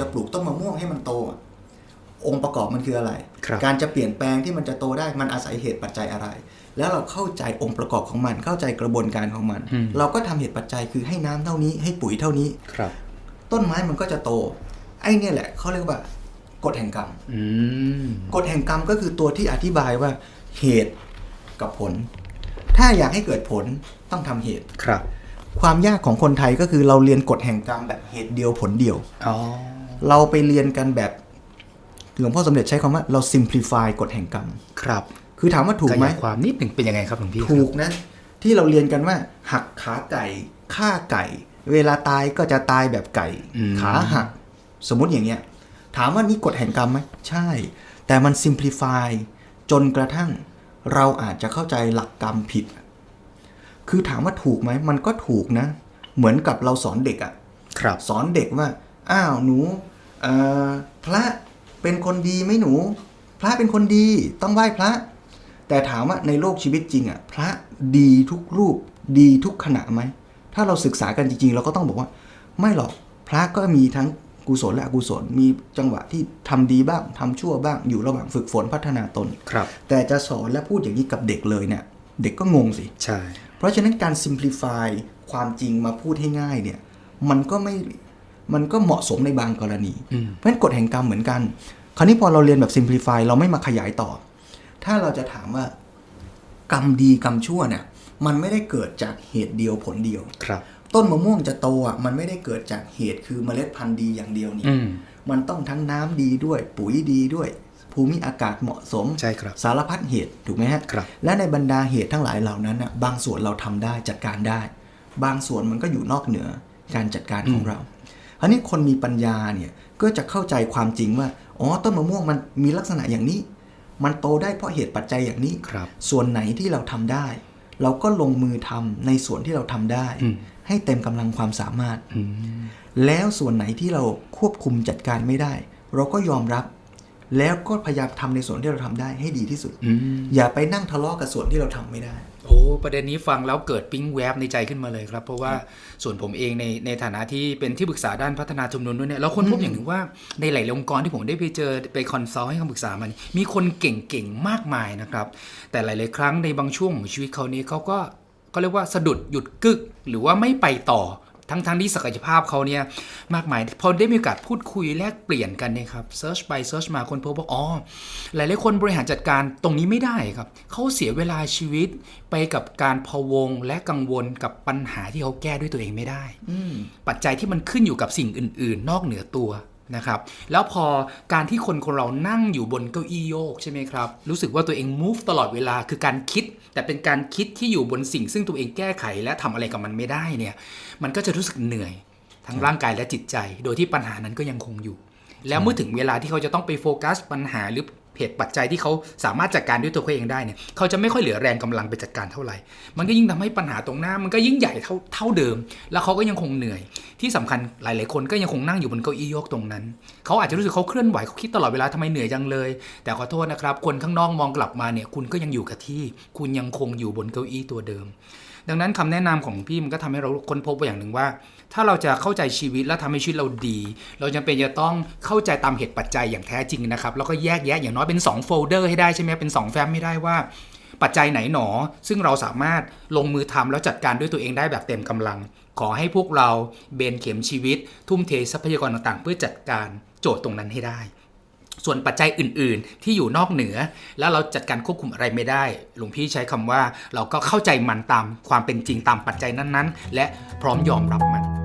จะปลูกต้นมะม่วงให้มันโตอะองค์ประกอบมันคืออะไรครับการจะเปลี่ยนแปลงที่มันจะโตได้มันอาศัยเหตุปัจจัยอะไร แล้วเราเข้าใจองค์ประกอบของมัน เข้าใจกระบวนการของมันอืมเราก็ทำเหตุปัจจัยคือให้น้ำเท่านี้ ให้ปุ๋ยเท่านี้ครับ ต้นไม้มันก็จะโต ไอ้เนี่ยแหละเขาเรียกว่ากฎแห่งกรรมอืมกฎแห่งกรรมก็คือตัวที่อธิบายว่าเหตุกับผล ถ้าอยากให้เกิดผลต้องทำเหตุครับ ความยากของคนไทยก็คือเราเรียนกฎแห่งกรรมแบบเหตุเดียวผลเดียวอ๋อเราไปเรียนกันแบบหลวงพ่อสมเด็จใช้คำว่าเรา simplify กฎแห่งกรรมครับ คือถามว่าถูกขไหมยายความนิดหนึ่งเป็นยังไงครับหลวงพี่ถูกนะ ที่เราเรียนกันว่า หักขาไก่ฆ่าไก่ เวลาตายก็จะตายแบบไก่ ขาหัก สมมติอย่างเงี้ย ถามว่านี่กฎแห่งกรรมไหมใช่ แต่มัน simplify จนกระทั่ง เราอาจจะเข้าใจหลักกรรมผิด คือถามว่าถูกไหมมันก็ถูกนะ เหมือนกับเราสอนเด็กอะครับสอนเด็กว่า อ้าวหนูเอ่อพระเป็นคนดีไหมหนู พระเป็นคนดีต้องไหว้พระ แต่ถามว่าในโลกชีวิตจริงอะ พระดีทุกรูปดีทุกขณะไหมถ้าเราศึกษากันจริงๆ เราก็ต้องบอกว่า ไม่หรอกพระก็มีทั้งกุศลและอกุศลมีจังหวะที่ทำดีบ้างทำชั่วบ้างอยู่ระหว่างฝึกฝนพัฒนาตนครับ แต่จะสอนและพูดอย่างนี้กับเด็กเลยเนี่ย เด็กก็งงสิ ใช่ เพราะฉะนั้นการ simplify ความจริงมาพูดให้ง่ายเนี่ย มันก็ไม่ มันก็เหมาะสมในบางกรณีอืมเพราะฉะนั้นกฎแห่งกรรมเหมือนกัน คราวนี้พอเราเรียนแบบ simplify เราไม่มาขยายต่อ ถ้าเราจะถามว่ากรรมดีกรรมชั่วเนี่ย มันไม่ได้เกิดจากเหตุเดียวผลเดียว ครับ ต้นมะม่วงจะโตอะ มันไม่ได้เกิดจากเหตุคือเมล็ดพันธุ์ดีอย่างเดียวนี่อืมมันต้องทั้งน้ำดีด้วย ปุ๋ยดีด้วย ภูมิอากาศเหมาะสมใช่ครับสารพัดเหตุถูกไหมฮะครับและในบรรดาเหตุทั้งหลายเหล่านั้นน่ะบางส่วนเราทำได้จัดการได้ บางส่วนมันก็อยู่นอกเหนือการจัดการของเราอันนี้คนมีปัญญาเนี่ยก็จะเข้าใจความจริงว่าอ๋อต้นมะม่วงมันมีลักษณะอย่างนี้ มันโตได้เพราะเหตุปัจจัยอย่างนี้ครับ ส่วนไหนที่เราทำได้ เราก็ลงมือทำในส่วนที่เราทำได้อืมให้เต็มกำลังความสามารถอืมแล้วส่วนไหนที่เราควบคุมจัดการไม่ได้ เราก็ยอมรับ แล้วก็พยายามทำในส่วนที่เราทำได้ให้ดีที่สุดอืมอย่าไปนั่งทะเลาะกับส่วนที่เราทำไม่ได้ โอ้ประเด็นนี้ฟังแล้วเกิดปิ๊งแวบในใจขึ้นมาเลยครับ เพราะว่าส่วนผมเองในในฐานะที่เป็นที่ปรึกษาด้านพัฒนาชุมนุมด้วยเนี่ยเราคนพบอย่างหนึ่งว่าในหลายๆองค์กรที่ผมได้ไปเจอไปคอนซัลท์ให้คำปรึกษามันมีคนเก่งๆมากมายนะครับ แต่หลายๆครั้งในบางช่วงของชีวิตเขานี้เขาก็ก็เรียกว่าสะดุดหยุดกึก หรือว่าไม่ไปต่อ ทั้งทั้งที่ศักยภาพเขาเนี่ยมากมาย พอได้มีโอกาสพูดคุยแลกเปลี่ยนกันเนี่ยครับเซิร์ชไปเซิร์ชมาคนพบว่าอ๋อหลายๆคนบริหารจัดการตรงนี้ไม่ได้ครับเขาเสียเวลาชีวิตไปกับการพะวงและกังวลกับปัญหาที่เขาแก้ด้วยตัวเองไม่ได้อืมปัจจัยที่มันขึ้นอยู่กับสิ่งอื่น ๆ นอกเหนือตัว นะครับแล้วพอการที่คนคนเรานั่งอยู่บนเก้าอี้โยกใช่ไหมครับรู้สึกว่าตัวเอง move ตลอดเวลาคือการคิด แต่เป็นการคิดที่อยู่บนสิ่ง ซึ่งตัวเองแก้ไขและทำอะไรกับมันไม่ได้เนี่ยมันก็จะรู้สึกเหนื่อย ทั้งร่างกายและจิตใจ โดยที่ปัญหานั้นก็ยังคงอยู่ แล้วเมื่อถึงเวลาที่เขาจะต้องไปโฟกัสปัญหาหรือ เหตุปัจจัยที่เขาสามารถจัดการด้วยตัวเขาเองได้เนี่ยเขาจะไม่ค่อยเหลือแรงกำลังไปจัดการเท่าไหร่ มันก็ยิ่งทำให้ปัญหาตรงหน้า มันก็ยิ่งใหญ่เท่าเท่าเดิม แล้วเขาก็ยังคงเหนื่อย ที่สำคัญหลาย ๆ คนก็ยังคงนั่งอยู่บนเก้าอี้โยกตรงนั้น เขาอาจจะรู้สึกเขาเคลื่อนไหวเขาคิดตลอดเวลาทำไมเหนื่อยจังเลย แต่ขอโทษนะครับ คนข้างนอกมองกลับมาเนี่ยคุณก็ยังอยู่กับที่ คุณยังคงอยู่บนเก้าอี้ตัวเดิม ดังนั้นคำแนะนำของพี่มันก็ทำให้เราค้นพบอย่างหนึ่งว่า ถ้าเราจะเข้าใจชีวิตและทำให้ชีวิตเราดี เราจำเป็นจะต้องเข้าใจตามเหตุปัจจัยอย่างแท้จริงนะครับ แล้วก็แยกแยะอย่างน้อยเป็น2โฟลเดอร์ให้ได้ใช่ไหมเป็น2แฟ้มไม่ได้ว่า ปัจจัยไหนหนอ ซึ่งเราสามารถลงมือทำแล้วจัดการด้วยตัวเองได้แบบเต็มกำลัง ขอให้พวกเราเบนเข็มชีวิต ทุ่มเททรัพยากรต่างๆ เพื่อจัดการโจทย์ตรงนั้นให้ได้ ส่วนปัจจัยอื่นๆ ที่อยู่นอกเหนือ แล้วเราจัดการควบคุมอะไรไม่ได้ หลวงพี่ใช้คำว่าเราก็เข้าใจมันตามความเป็นจริงตามปัจจัยนั้นๆ และพร้อมยอมรับมัน